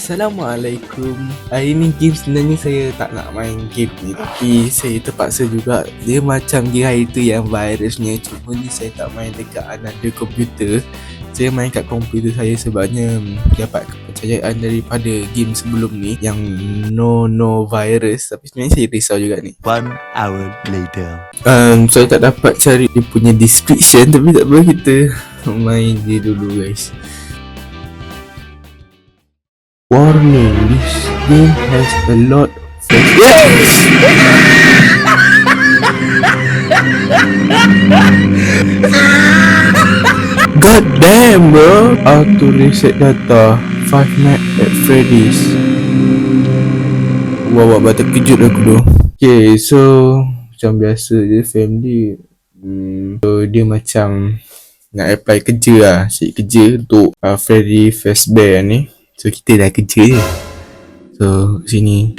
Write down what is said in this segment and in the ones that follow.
Assalamualaikum. Hari ni game sebenarnya saya tak nak main game ni Tapi saya terpaksa juga. Dia macam game hari tu yang virusnya. Cuma ni saya tak main dekat another komputer Saya main kat komputer saya sebabnya Dapat kepercayaan daripada game sebelum ni Yang no no virus. Tapi sebenarnya saya risau juga ni. One hour later. um, Saya tak dapat cari dia punya description Tapi tak apa kita main je dulu guys Warning, this game has a lot of yes! God damn bro. Auto reset data Five Nights at Freddy's. Wah wah wah terkejut aku tu. Okay so Macam biasa je family hmm, So dia macam Nak apply kerja lah Cari kerja untuk uh, Freddy Fazbear ni So kita dah kerja je. So sini.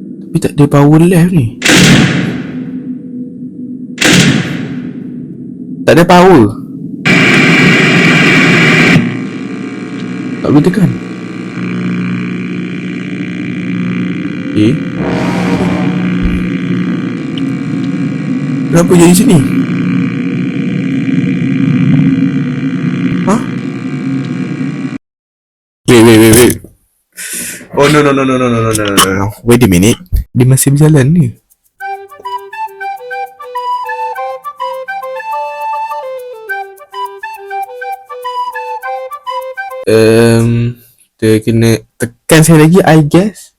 Tapi tak ada power left ni. Tak ada power. Tak boleh tekan. Eh? Kenapa jadi sini? Wait, wait, wait, wait. Oh no no no no no no no no no no. Wait a minute. Dia masih berjalan ni. Um, kita kena tekan sekali lagi, I guess.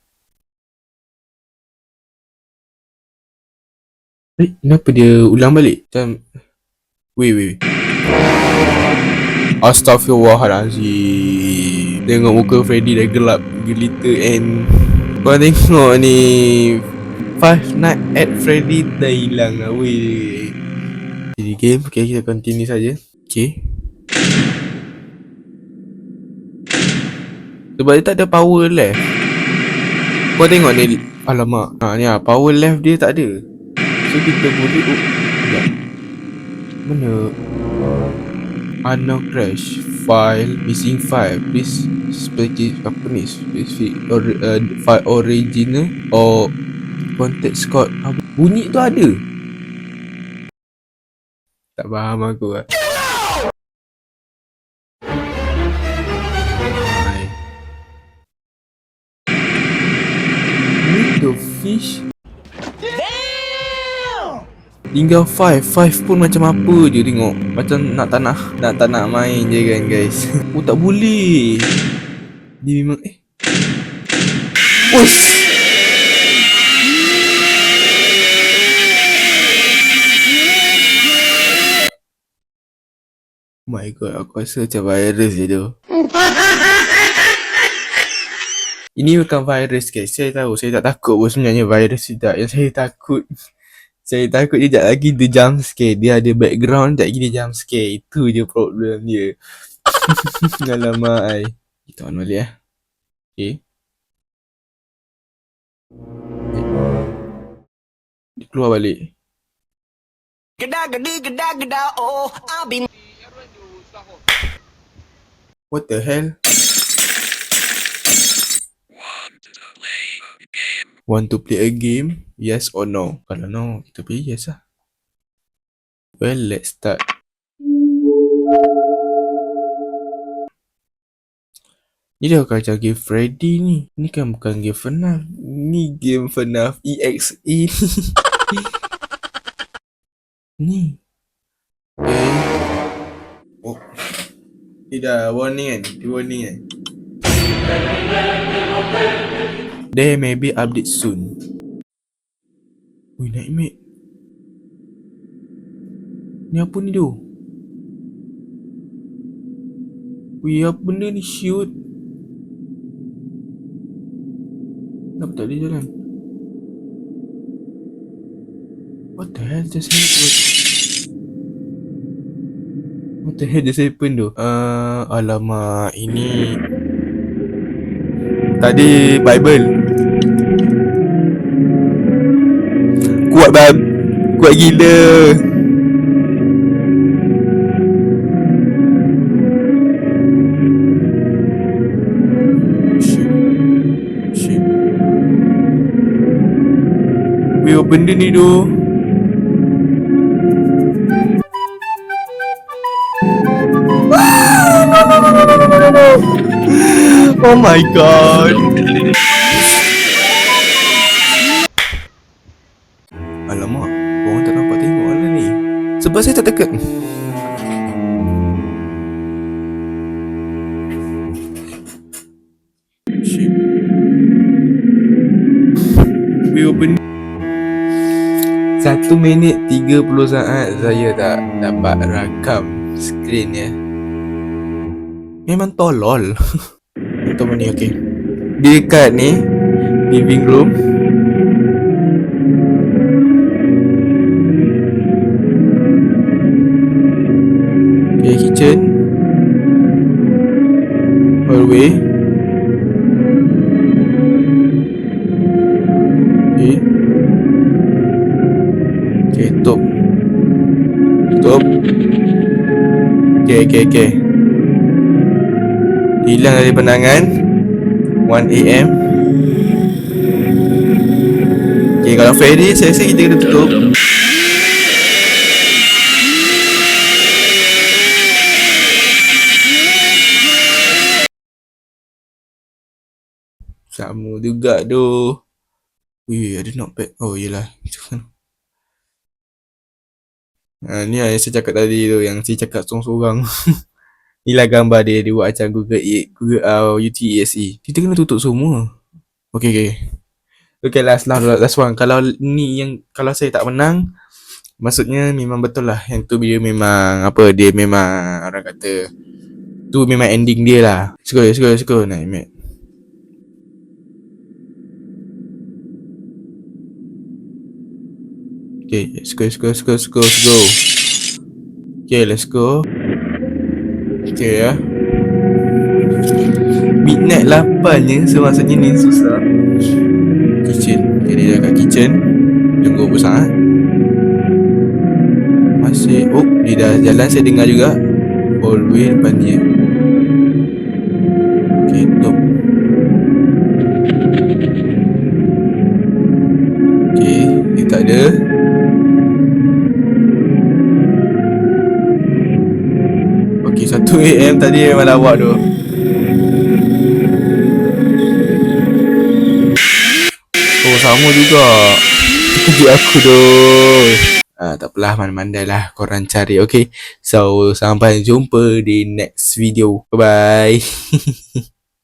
Eh, kenapa dia ulang balik? Macam... Wait, wait, wait. Astaghfirullahalazim. Tengok muka Freddy dah gelap gelita and kau tengok ni Five Night at Freddy dah hilang lah weh. Jadi game, okay kita continue saja. Okay. Sebab dia tak ada power left. Kau tengok ni Alamak ha, ni lah, Power left dia tak ada So kita boleh oh, sekejap. Mana Unknown crash File Missing file Please Specific ni Specific or, uh, File original Or Context code apa? Bunyi tu ada. Tak faham aku lah. The fish Tinggal 5 5 pun macam apa je tengok. Macam nak tak nak nak main je kan guys. Oh tak boleh. Dia memang eh. Uish. Oh my god aku rasa macam virus je tu. Ini bukan virus guys. Saya tahu saya tak takut pun sebenarnya virus tidak. Yang saya takut saya takut je sekejap lagi dia jump scare. Dia ada background, sekejap lagi dia jump scare. Itu je problem dia. Alamak ai. Kita on balik eh. Okay. Dia keluar balik. oh, I've been What the hell? Want to play a game? Yes or no? Kalau no, kita pilih yes lah. Well, let's start. Ni dah macam game Freddy ni. Ni kan bukan game FNAF. Ni game FNAF EXE ni. ni. Okay. Oh. Ni dah warning kan? Dia warning kan? There may be update soon. Ui, nightmare. Ni apa ni tu? Ui, apa benda ni? Shoot. Kenapa tak boleh jalan? What the hell just happened? What the hell just happened tu? Uh, alamak, ini... Tadi Bible. Kuat bab Kuat gila. Weh benda ni tu. Oh my god. Alamak Orang tak nampak tengok lah ni. Sebab saya tak ni Satu minit 30 saat Saya tak dapat rakam Skrin ya. Memang tolol Mana ni okay Dekat ni Living room Okay kitchen Hallway Okay Okay tutup Tutup Okay okay okay Hilang dari pandangan. 1am Okay kalau ferry saya rasa kita kena tutup. Sama juga tu Wih ada notepad Oh yelah. Ha, ni lah yang saya cakap tadi tu Yang saya cakap seorang-seorang Inilah gambar dia Dia buat macam Google, E- Google uh, UTSE Kita kena tutup semua. Okay okay. Okay last, last, last, last one. Kalau ni yang Kalau saya tak menang Maksudnya memang betul lah. Yang tu dia memang Apa Dia memang Orang kata Tu memang ending dia lah. Go let's go Naik mat Okay let's go let's go let's go let's go Okay let's go Okay ya. Midnight 8 je So maksudnya ni susah. Kitchen Okay dia kat kitchen. Tunggu apa sangat Masih Oh dia dah jalan saya dengar juga. Hallway depan dia 2am tadi memang lawak tu. Oh sama juga. Kejut aku tu Ah, tak apalah mandai-mandai lah korang cari. Okay so sampai jumpa di next video. Bye bye